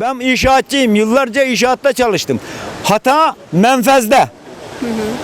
Ben inşaatçıyım. Yıllarca inşaatta çalıştım. Hata menfezde.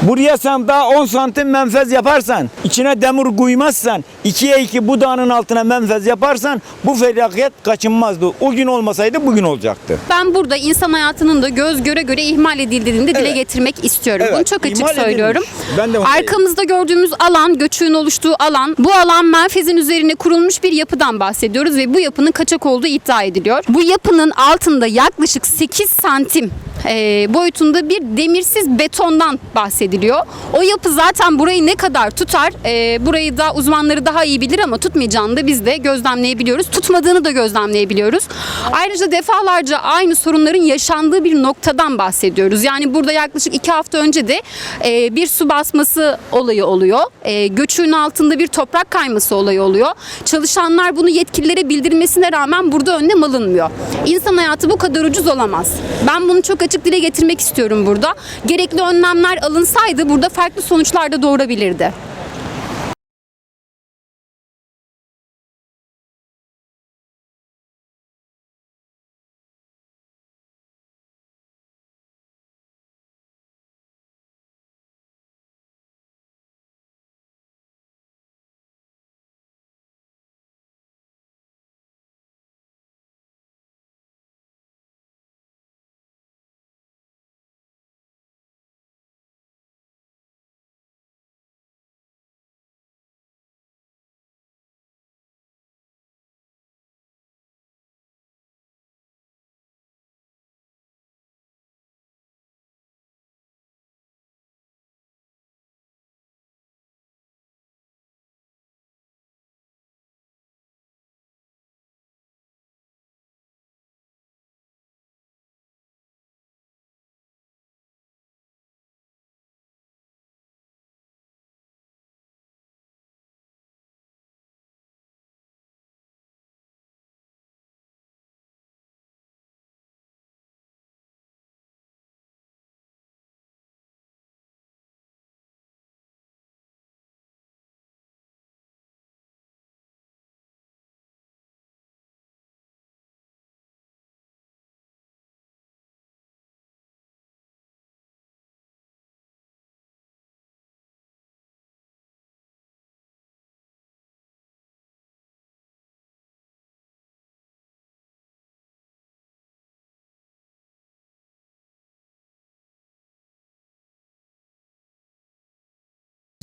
Buraya sen daha 10 santim menfez yaparsan, içine demir koymazsan, 2'ye 2 budağının altına menfez yaparsan bu felaket kaçınmazdı. O gün olmasaydı bugün olacaktı. Ben burada insan hayatının da göz göre göre ihmal edildiğini de dile Evet. getirmek istiyorum. Evet, Bunu çok açık ihmal söylüyorum. edilmiş. Ben de Arkamızda gördüğümüz alan, göçüğün oluştuğu alan, bu alan menfezin üzerine kurulmuş bir yapıdan bahsediyoruz ve bu yapının kaçak olduğu iddia ediliyor. Bu yapının altında yaklaşık 8 santim e, boyutunda bir demirsiz betondan bahsediliyor. O yapı zaten burayı ne kadar tutar? E, burayı da uzmanları daha iyi bilir ama tutmayacağını da biz de gözlemleyebiliyoruz. Tutmadığını da gözlemleyebiliyoruz. Ayrıca defalarca aynı sorunların yaşandığı bir noktadan bahsediyoruz. Yani burada yaklaşık iki hafta önce de e, bir su basması olayı oluyor. E, göçüğün altında bir toprak kayması olayı oluyor. Çalışanlar bunu yetkililere bildirmesine rağmen burada önlem alınmıyor. İnsan hayatı bu kadar ucuz olamaz. Ben bunu çok açık dile getirmek istiyorum burada. Gerekli önlemler alınsaydı burada farklı sonuçlar da doğurabilirdi.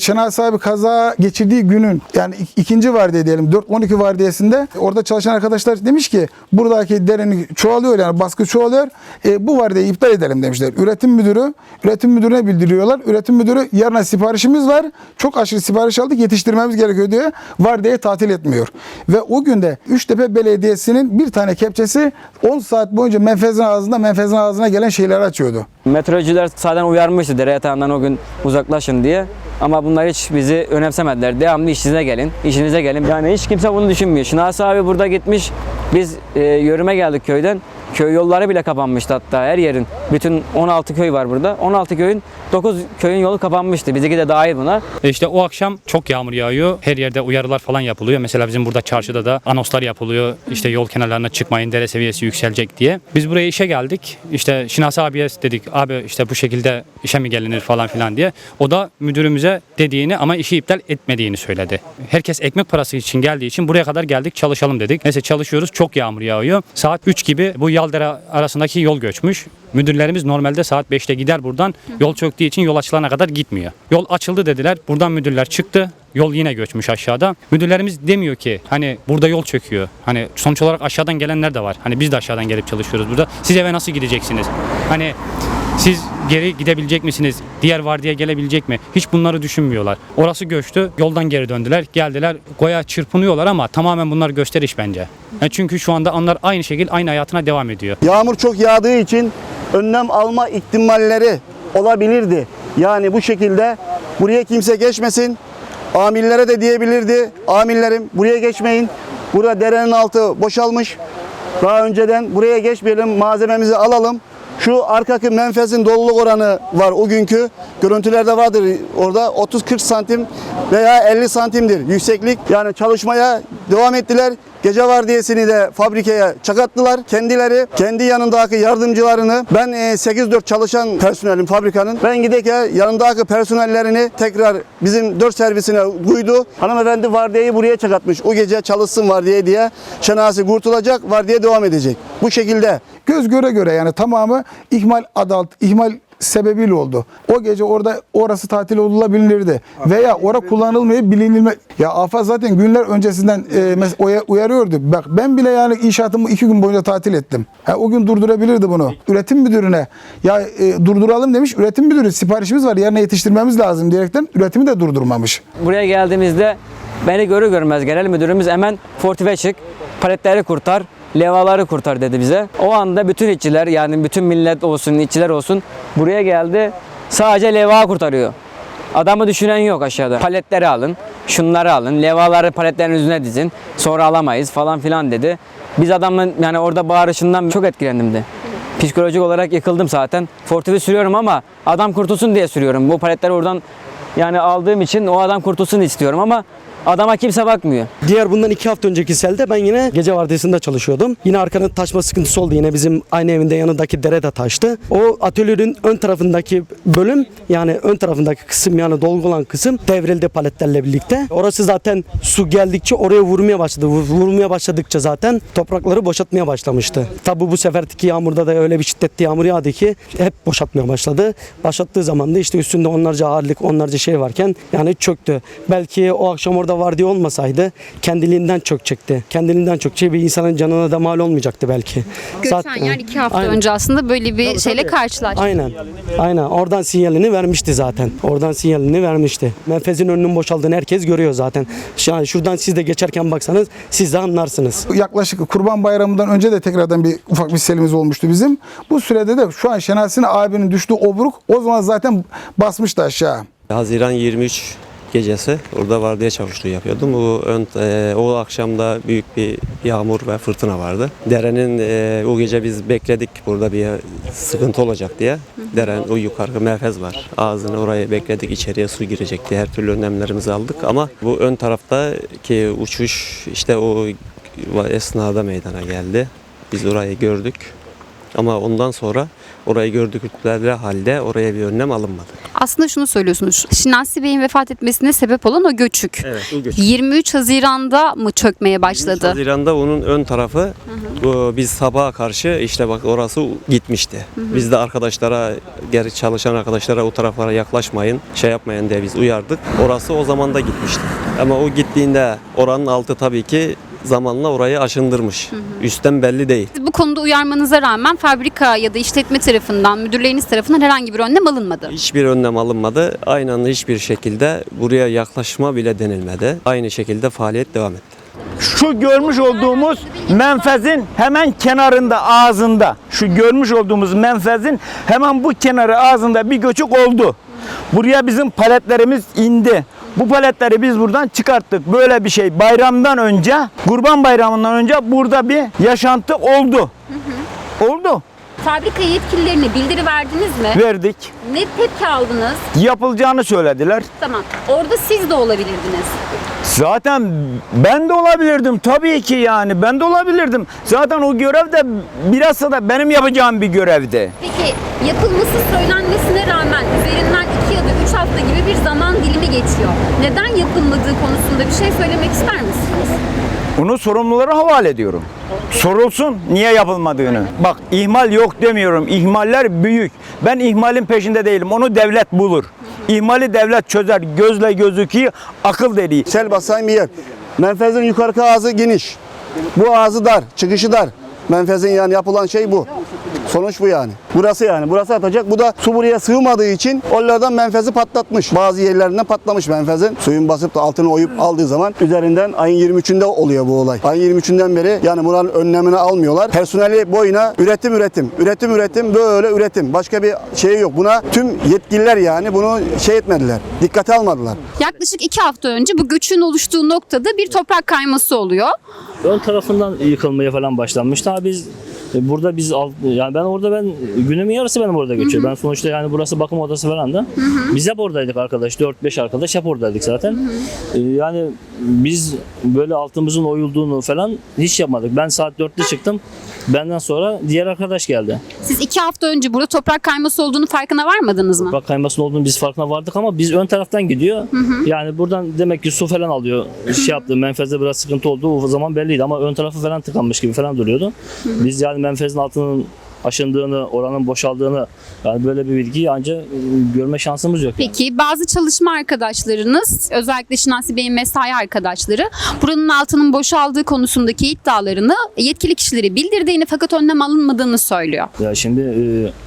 Şener sahibi kaza geçirdiği günün yani ik- ikinci vardiya diyelim 4-12 vardiyasında orada çalışan arkadaşlar demiş ki buradaki derinlik çoğalıyor yani baskı çoğalıyor. E, bu vardiyayı iptal edelim demişler. Üretim müdürü üretim müdürüne bildiriyorlar. Üretim müdürü yarına siparişimiz var. Çok aşırı sipariş aldık yetiştirmemiz gerekiyor diye vardiyayı tatil etmiyor. Ve o günde Üçtepe Belediyesi'nin bir tane kepçesi 10 saat boyunca menfezin ağzında menfezin ağzına gelen şeyleri açıyordu. Meteorolojiler zaten uyarmıştı dere yatağından o gün uzaklaşın diye. Ama bunlar hiç bizi önemsemediler. Devamlı işinize gelin, işinize gelin. Yani hiç kimse bunu düşünmüyor. Şinasi abi burada gitmiş. Biz e, yörüme geldik köyden. Köy yolları bile kapanmıştı hatta her yerin. Bütün 16 köy var burada. 16 köyün 9 köyün yolu kapanmıştı. Bizimki de dahil buna. E İşte o akşam çok yağmur yağıyor. Her yerde uyarılar falan yapılıyor. Mesela bizim burada çarşıda da anoslar yapılıyor. İşte yol kenarlarına çıkmayın dere seviyesi yükselecek diye. Biz buraya işe geldik. İşte Şinasi abiye dedik abi işte bu şekilde işe mi gelinir falan filan diye. O da müdürümüze dediğini ama işi iptal etmediğini söyledi. Herkes ekmek parası için geldiği için buraya kadar geldik çalışalım dedik. Neyse çalışıyoruz çok yağmur yağıyor. Saat 3 gibi bu Yaldere arasındaki yol göçmüş. Müdürlerimiz normalde saat 5'te gider buradan. Yol çöktüğü için yol açılana kadar gitmiyor. Yol açıldı dediler. Buradan müdürler çıktı. Yol yine göçmüş aşağıda. Müdürlerimiz demiyor ki hani burada yol çöküyor. Hani sonuç olarak aşağıdan gelenler de var. Hani biz de aşağıdan gelip çalışıyoruz burada. Siz eve nasıl gideceksiniz? Hani siz geri gidebilecek misiniz? Diğer vardiya gelebilecek mi? Hiç bunları düşünmüyorlar. Orası göçtü. Yoldan geri döndüler. Geldiler. Goya çırpınıyorlar ama tamamen bunlar gösteriş bence. Yani çünkü şu anda onlar aynı şekilde aynı hayatına devam ediyor. Yağmur çok yağdığı için önlem alma ihtimalleri olabilirdi. Yani bu şekilde buraya kimse geçmesin. Amillere de diyebilirdi. Amillerim buraya geçmeyin. Burada derenin altı boşalmış. Daha önceden buraya geçmeyelim malzememizi alalım. Şu arkaki menfezin doluluk oranı var o günkü. Görüntülerde vardır orada 30-40 santim veya 50 santimdir yükseklik. Yani çalışmaya devam ettiler. Gece vardiyasını de fabrikaya çakattılar. Kendileri kendi yanındaki yardımcılarını ben e, 8-4 çalışan personelim fabrikanın. Ben giderken yanındaki personellerini tekrar bizim 4 servisine duydu. Hanımefendi vardiyayı buraya çakatmış. O gece çalışsın vardiya diye. Şenasi kurtulacak, vardiya devam edecek. Bu şekilde Göz göre göre yani tamamı ihmal adı alt, ihmal sebebiyle oldu. O gece orada orası tatil olabilirdi. Veya ora kullanılmayıp bilinilme. Ya AFAD zaten günler öncesinden e, uyarıyordu. Bak ben bile yani inşaatımı iki gün boyunca tatil ettim. Ha, o gün durdurabilirdi bunu. Üretim müdürüne ya e, durduralım demiş. Üretim müdürü siparişimiz var yarına yetiştirmemiz lazım diyerekten üretimi de durdurmamış. Buraya geldiğimizde beni görür görmez genel müdürümüz hemen fortife çık, paletleri kurtar, levaları kurtar dedi bize. O anda bütün işçiler yani bütün millet olsun, işçiler olsun buraya geldi. Sadece leva kurtarıyor. Adamı düşünen yok aşağıda. Paletleri alın, şunları alın, levaları paletlerin üzerine dizin. Sonra alamayız falan filan dedi. Biz adamın yani orada bağırışından çok etkilendim de. Psikolojik olarak yıkıldım zaten. Fortifi sürüyorum ama adam kurtulsun diye sürüyorum. Bu paletleri oradan yani aldığım için o adam kurtulsun istiyorum ama adama kimse bakmıyor. Diğer bundan iki hafta önceki selde ben yine gece vardiyasında çalışıyordum. Yine arkanın taşma sıkıntısı oldu. Yine bizim aynı evinde yanındaki dere de taştı. O atölyenin ön tarafındaki bölüm yani ön tarafındaki kısım yani dolgu olan kısım devrildi paletlerle birlikte. Orası zaten su geldikçe oraya vurmaya başladı. Vur- Vurmaya başladıkça zaten toprakları boşaltmaya başlamıştı. Tabi bu seferki yağmurda da öyle bir şiddetli yağmur yağdı ki hep boşaltmaya başladı. Başlattığı zaman da işte üstünde onlarca ağırlık, onlarca şey varken yani çöktü. Belki o akşam orada vardiya olmasaydı kendiliğinden çökecekti. Kendiliğinden çökecek bir insanın canına da mal olmayacaktı belki. Geçen Zaten- yani iki hafta Aynen. önce aslında böyle bir Tabii, şeyle tabii. karşılaştık. Aynen. Aynen. Oradan sinyalini vermişti zaten. Oradan sinyalini vermişti. Menfezin önünün boşaldığını herkes görüyor zaten. Yani şuradan siz de geçerken baksanız siz de anlarsınız. Yaklaşık Kurban Bayramı'ndan önce de tekrardan bir ufak bir selimiz olmuştu bizim. Bu sürede de şu an Şenasi'nin abinin düştüğü obruk o zaman zaten basmıştı aşağı. Haziran 23 gecesi orada vardiya çavuşluğu yapıyordum. O, ön, e, o akşamda büyük bir yağmur ve fırtına vardı. Derenin e, o gece biz bekledik burada bir sıkıntı olacak diye. Deren o yukarı merkez var. Ağzını oraya bekledik içeriye su girecek diye her türlü önlemlerimizi aldık. Ama bu ön taraftaki uçuş işte o esnada meydana geldi. Biz orayı gördük. Ama ondan sonra orayı gördükleri halde oraya bir önlem alınmadı. Aslında şunu söylüyorsunuz. Şinasi Bey'in vefat etmesine sebep olan o göçük. Evet o göç. 23 Haziran'da mı çökmeye 23 başladı? Haziran'da onun ön tarafı bu, biz sabaha karşı işte bak orası gitmişti. Biz de arkadaşlara geri çalışan arkadaşlara o taraflara yaklaşmayın şey yapmayın diye biz uyardık. Orası o zaman da gitmişti. Ama o gittiğinde oranın altı tabii ki zamanla orayı aşındırmış. Üstten belli değil. Bu konuda uyarmanıza rağmen fabrika ya da işletme tarafından, müdürleriniz tarafından herhangi bir önlem alınmadı. Hiçbir önlem alınmadı. Aynı anda hiçbir şekilde buraya yaklaşma bile denilmedi. Aynı şekilde faaliyet devam etti. Şu görmüş olduğumuz menfezin hemen kenarında ağzında şu görmüş olduğumuz menfezin hemen bu kenarı ağzında bir göçük oldu. Buraya bizim paletlerimiz indi. Bu paletleri biz buradan çıkarttık. Böyle bir şey bayramdan önce, Kurban Bayramı'ndan önce burada bir yaşantı oldu. Oldu. Fabrika yetkililerine bildiri verdiniz mi? Verdik. Ne tepki aldınız? Yapılacağını söylediler. Tamam. Orada siz de olabilirdiniz. Zaten ben de olabilirdim tabii ki yani ben de olabilirdim. Zaten o görev de bilhassa da benim yapacağım bir görevdi. Peki yapılması söylenmesine rağmen üzerinden 2 ya da 3 hafta gibi bir zaman dilimi geçiyor. Neden yapılmadığı konusunda bir şey söylemek ister misiniz? Bunu sorumlulara havale ediyorum. Sorulsun niye yapılmadığını. Bak ihmal yok demiyorum. İhmaller büyük. Ben ihmalin peşinde değilim. Onu devlet bulur. İhmali devlet çözer. Gözle gözüküyor, akıl dediği. sel basan bir yer. Menfezin yukarı ağzı geniş. Bu ağzı dar, çıkışı dar. Menfezin yani yapılan şey bu. Sonuç bu yani. Burası yani. Burası atacak. Bu da su buraya sığmadığı için onlardan menfezi patlatmış. Bazı yerlerinden patlamış menfezin. Suyun basıp da altını oyup aldığı zaman üzerinden ayın 23'ünde oluyor bu olay. Ayın 23'ünden beri yani buranın önlemini almıyorlar. Personeli boyuna üretim üretim. Üretim üretim böyle üretim. Başka bir şey yok. Buna tüm yetkililer yani bunu şey etmediler. Dikkate almadılar. Yaklaşık 2 hafta önce bu göçün oluştuğu noktada bir toprak kayması oluyor. ön tarafından yıkılmaya falan başlanmış. Daha biz E, Burada biz yani ben orada ben günümün yarısı benim orada geçiyor. Ben sonuçta yani burası bakım odası falan da. Biz hep oradaydık arkadaş. 4-5 arkadaş hep oradaydık zaten. E, Yani biz böyle altımızın oyulduğunu falan hiç yapmadık. Ben saat 4'te çıktım. Benden sonra diğer arkadaş geldi. Siz iki hafta önce burada toprak kayması olduğunu farkına varmadınız mı? Bak kaymasının olduğunu biz farkına vardık ama biz ön taraftan gidiyor. Yani buradan demek ki su falan alıyor. Şey yaptı. Menfezde biraz sıkıntı oldu. O zaman belliydi ama ön tarafı falan tıkanmış gibi falan duruyordu. Biz yani menfezin altının aşındığını, oranın boşaldığını yani böyle bir bilgiyi ancak görme şansımız yok. yani. Peki bazı çalışma arkadaşlarınız özellikle Şinasi Bey'in mesai arkadaşları buranın altının boşaldığı konusundaki iddialarını yetkili kişilere bildirdiğini fakat önlem alınmadığını söylüyor. Ya şimdi e,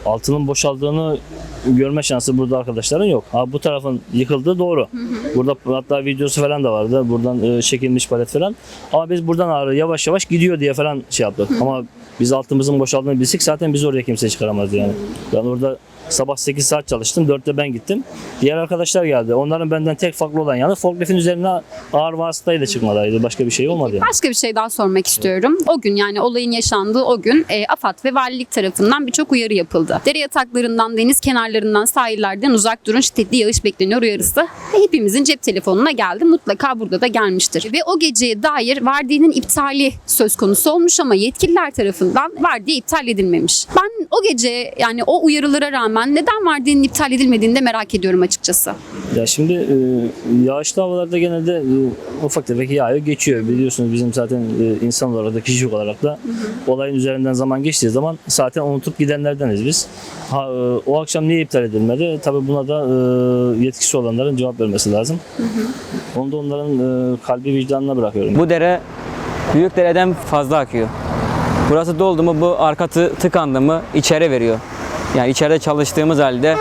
altının boşaldığını görme şansı burada arkadaşların yok. Ha bu tarafın yıkıldığı doğru. Burada hatta videosu falan da vardı. Buradan e, çekilmiş palet falan. Ama biz buradan ağrı yavaş yavaş gidiyor diye falan şey yaptık. Ama biz altımızın boşaldığını bilsek zaten biz oraya kimse çıkaramazdı yani. Ben orada sabah 8 saat çalıştım. 4'te ben gittim. Diğer arkadaşlar geldi. Onların benden tek farklı olan yanı forklifin üzerine ağır vasıtayla çıkmalarıydı. Başka bir şey olmadı yani. Başka bir şey daha sormak istiyorum. O gün yani olayın yaşandığı o gün e, AFAD ve valilik tarafından birçok uyarı yapıldı. Dere yataklarından, deniz kenarlarından, sahillerden uzak durun şiddetli yağış bekleniyor uyarısı. Hepimizin cep telefonuna geldi. Mutlaka burada da gelmiştir. Ve o geceye dair vardiyenin iptali söz konusu olmuş ama yetkililer tarafından vardiye iptal edilmemiş. Ben o gece yani o uyarılara rağmen neden vardiyenin iptal edilmediğini de merak ediyorum açıkçası. Ya şimdi e, yağışlı havalarda genelde e, ufak tefek yağıyor geçiyor. Biliyorsunuz bizim zaten e, insan olarak da kişilik olarak da olayın üzerinden zaman geçtiği zaman zaten unutup gidenlerdeniz biz. Ha, e, o akşam niye iptal edilmedi? Tabii buna da e, yetkisi olanların cevap vermesi lazım. Onu da onların e, kalbi vicdanına bırakıyorum. Bu dere büyük dereden fazla akıyor. Burası doldu mu bu arka tı- tıkandı mı içeri veriyor. Yani içeride çalıştığımız halde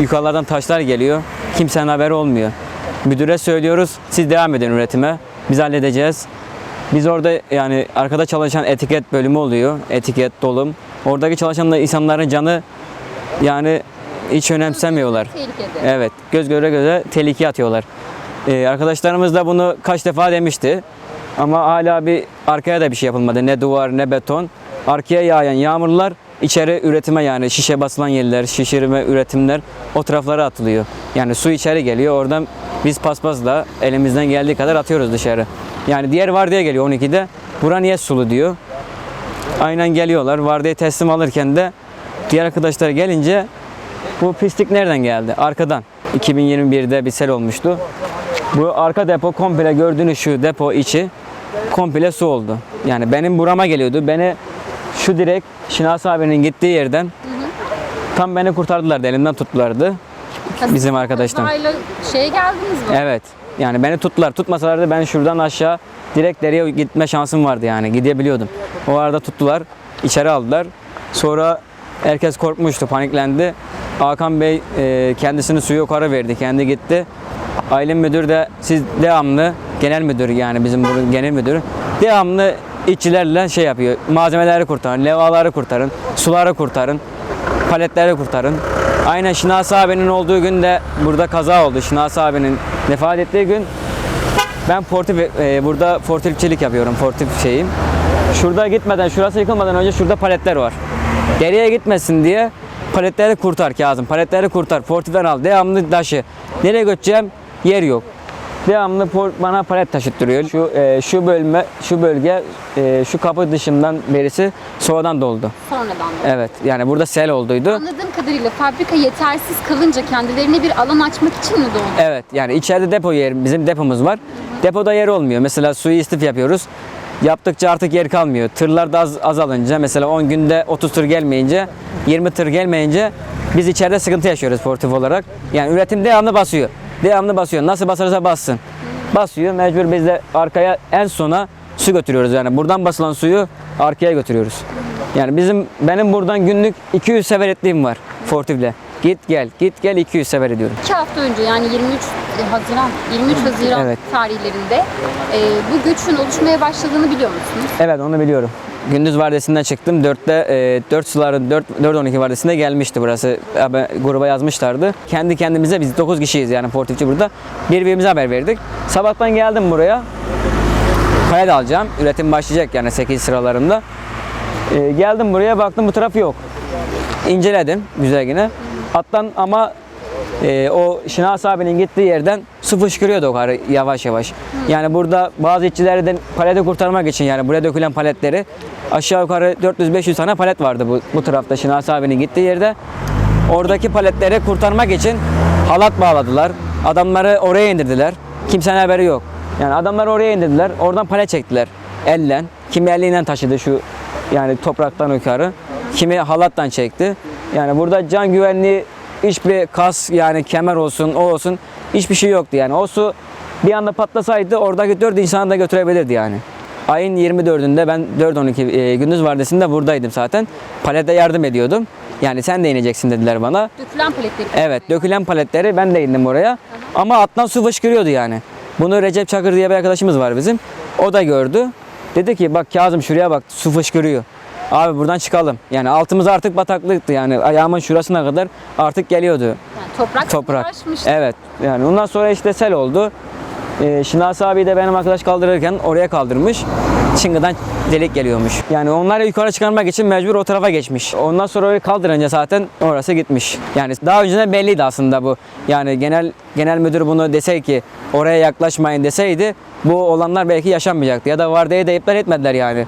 yukarılardan taşlar geliyor. Kimsenin haberi olmuyor. Müdüre söylüyoruz siz devam edin üretime. Biz halledeceğiz. Biz orada yani arkada çalışan etiket bölümü oluyor. Etiket, dolum. Oradaki çalışan da insanların canı yani hiç önemsemiyorlar. Evet, göz göre göze tehlikeye atıyorlar. Ee, arkadaşlarımız da bunu kaç defa demişti. Ama hala bir arkaya da bir şey yapılmadı. Ne duvar ne beton. Arkaya yağan yağmurlar içeri üretime yani şişe basılan yerler, şişirme üretimler o taraflara atılıyor. Yani su içeri geliyor. Oradan biz paspasla elimizden geldiği kadar atıyoruz dışarı. Yani diğer vardiya geliyor 12'de. Bura niye sulu diyor. Aynen geliyorlar. Vardiya teslim alırken de diğer arkadaşlar gelince bu pislik nereden geldi? Arkadan. 2021'de bir sel olmuştu. Bu arka depo komple gördüğünüz şu depo içi komple su oldu. Yani benim burama geliyordu. Beni şu direkt Şinas abinin gittiği yerden tam beni kurtardılar. Elimden tuttulardı. Bizim arkadaştan. şeye geldiniz mi? Evet. Yani beni tuttular. Tutmasalardı ben şuradan aşağı direkt dereye gitme şansım vardı yani. Gidebiliyordum. O arada tuttular. içeri aldılar. Sonra herkes korkmuştu, paniklendi. Hakan Bey e, kendisini suya yukarı verdi. Kendi gitti. Aylin müdür de siz devamlı genel müdür yani bizim genel müdürü devamlı işçilerle şey yapıyor. Malzemeleri kurtarın, levaları kurtarın, suları kurtarın, paletleri kurtarın. Aynen Şinas abinin olduğu gün de burada kaza oldu. Şinas abinin vefat ettiği gün ben portif e, burada fortifçilik yapıyorum. Fortif şeyim. Şurada gitmeden, şurası yıkılmadan önce şurada paletler var. Geriye gitmesin diye paletleri kurtar Kazım. Paletleri kurtar. Fortiften al. Devamlı taşı. Nereye götüreceğim? Yer yok. Devamlı bana palet taşıttırıyor. Şu e, şu bölme, şu bölge, e, şu kapı dışından berisi sonradan doldu. Sonradan da. Evet. Yani burada sel olduydu. Anladığım kadarıyla fabrika yetersiz kalınca kendilerine bir alan açmak için mi doğdu? Evet yani içeride depo yer bizim depomuz var. Depoda yer olmuyor. Mesela suyu istif yapıyoruz. Yaptıkça artık yer kalmıyor. Tırlar da az, azalınca mesela 10 günde 30 tır gelmeyince 20 tır gelmeyince biz içeride sıkıntı yaşıyoruz sportif olarak. Yani üretim devamlı basıyor. Devamlı basıyor. Nasıl basarsa bassın. Basıyor. Mecbur biz de arkaya en sona su götürüyoruz. Yani buradan basılan suyu arkaya götürüyoruz. Yani bizim benim buradan günlük 200 sefer ettiğim var Fortif'le. Git gel, git gel 200 sefer ediyorum. İki hafta önce yani 23 Haziran, 23 Haziran Evet. tarihlerinde e, bu göçün oluşmaya başladığını biliyor musunuz? Evet onu biliyorum. Gündüz vardiyasından çıktım. 4'te e, 4 suların 4 4 12 vardiyasında gelmişti burası. Haber- gruba yazmışlardı. Kendi kendimize biz 9 kişiyiz yani portifçi burada. Birbirimize haber verdik. Sabahtan geldim buraya. Kaya da alacağım. Üretim başlayacak yani 8 sıralarında. Ee, geldim buraya baktım bu taraf yok. İnceledim güzelgine. Alttan ama e, o Şinas abinin gittiği yerden su fışkırıyordu o kadar yavaş yavaş. Yani burada bazı işçilerden paleti kurtarmak için yani buraya dökülen paletleri aşağı yukarı 400-500 tane palet vardı bu, bu tarafta Şinas abinin gittiği yerde. Oradaki paletleri kurtarmak için halat bağladılar. Adamları oraya indirdiler. Kimsenin haberi yok. Yani adamları oraya indirdiler. Oradan palet çektiler. Elle. Kimi eliyle taşıdı şu yani topraktan yukarı. Kimi halattan çekti. Yani burada can güvenliği hiçbir kas yani kemer olsun o olsun hiçbir şey yoktu yani. O su bir anda patlasaydı oradaki 4 insanı da götürebilirdi yani. Ayın 24'ünde ben 4-12 e, gündüz vardiyasında buradaydım zaten. Palete yardım ediyordum. Yani sen de ineceksin dediler bana. Dökülen paletleri. Evet dökülen paletleri ben de indim oraya. Ama alttan su fışkırıyordu yani. Bunu Recep Çakır diye bir arkadaşımız var bizim. O da gördü. Dedi ki bak Kazım şuraya bak su fışkırıyor. Abi buradan çıkalım. Yani altımız artık bataklıktı yani ayağımın şurasına kadar artık geliyordu Yani toprak, toprak. Evet yani ondan sonra işte sel oldu. Ee, Şinas abi de benim arkadaş kaldırırken oraya kaldırmış. Çıngıdan delik geliyormuş. Yani onları yukarı çıkarmak için mecbur o tarafa geçmiş. Ondan sonra orayı kaldırınca zaten orası gitmiş. Yani daha önceden belliydi aslında bu. Yani genel genel müdür bunu dese ki oraya yaklaşmayın deseydi bu olanlar belki yaşanmayacaktı. Ya da vardiya da iptal etmediler yani.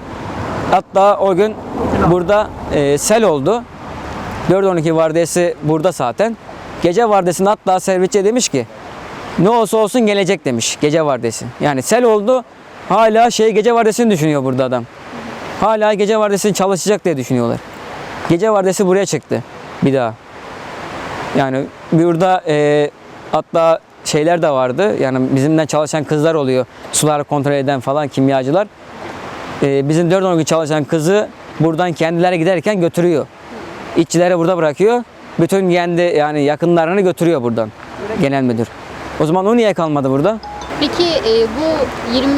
Hatta o gün burada e, sel oldu. 4-12 vardiyası burada zaten. Gece vardiyasında hatta servisçi demiş ki ne olsa olsun gelecek demiş gece vardiyası. Yani sel oldu hala şey gece vardiyasını düşünüyor burada adam. Hala gece vardiyasını çalışacak diye düşünüyorlar. Gece vardiyası buraya çıktı bir daha. Yani burada e, hatta şeyler de vardı. Yani bizimle çalışan kızlar oluyor. Suları kontrol eden falan kimyacılar. E, bizim 4 gün çalışan kızı buradan kendileri giderken götürüyor. İşçileri burada bırakıyor. Bütün kendi yani yakınlarını götürüyor buradan genel müdür. O zaman o niye kalmadı burada? Peki e, bu 23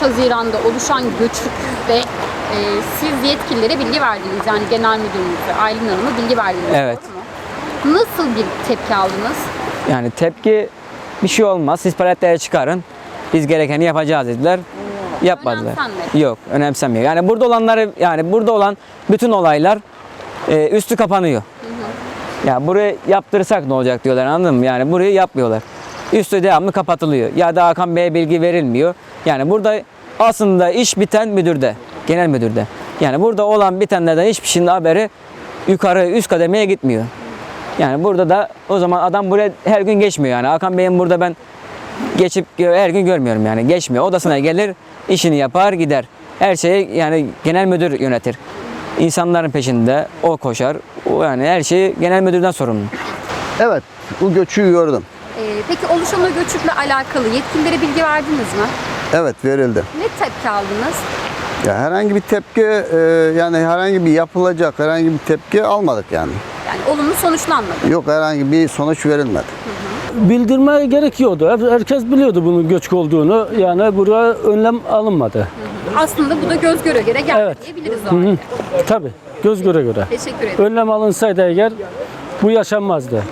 Haziran'da oluşan göçükte e, siz yetkililere bilgi verdiniz. Yani genel müdürümüze, Aylin Hanım'a bilgi verdiniz. Evet. Nasıl bir tepki aldınız? Yani tepki bir şey olmaz. Siz paletleri çıkarın. Biz gerekeni yapacağız dediler. Yapmadılar. Önemsenmedi. Yok, önemsenmiyor. Yani burada olanları yani burada olan bütün olaylar e, üstü kapanıyor. Ya burayı yaptırsak ne olacak diyorlar anladın mı? Yani burayı yapmıyorlar. Üstü devamlı kapatılıyor. Ya da Hakan Bey'e bilgi verilmiyor. Yani burada aslında iş biten müdürde, genel müdürde. Yani burada olan bitenlerden hiçbir şeyin haberi yukarı üst kademeye gitmiyor. Yani burada da o zaman adam buraya her gün geçmiyor yani. Hakan Bey'in burada ben geçip her gün görmüyorum yani. Geçmiyor. Odasına gelir, işini yapar, gider. Her şeyi yani genel müdür yönetir. İnsanların peşinde o koşar. O yani her şeyi genel müdürden sorumlu. Evet, bu göçü gördüm. E, peki oluşan o göçükle alakalı yetkililere bilgi verdiniz mi? Evet, verildi. Ne tepki aldınız? Ya herhangi bir tepki e, yani herhangi bir yapılacak herhangi bir tepki almadık yani. Yani olumlu sonuçlanmadı. Yok herhangi bir sonuç verilmedi. Bildirme gerekiyordu. Her- Herkes biliyordu bunun göçük olduğunu. Yani buraya önlem alınmadı. Aslında bu da göz göre göre geldi Evet. diyebiliriz o halde. Tabii göz göre göre. Teşekkür ederim. Önlem alınsaydı eğer bu yaşanmazdı.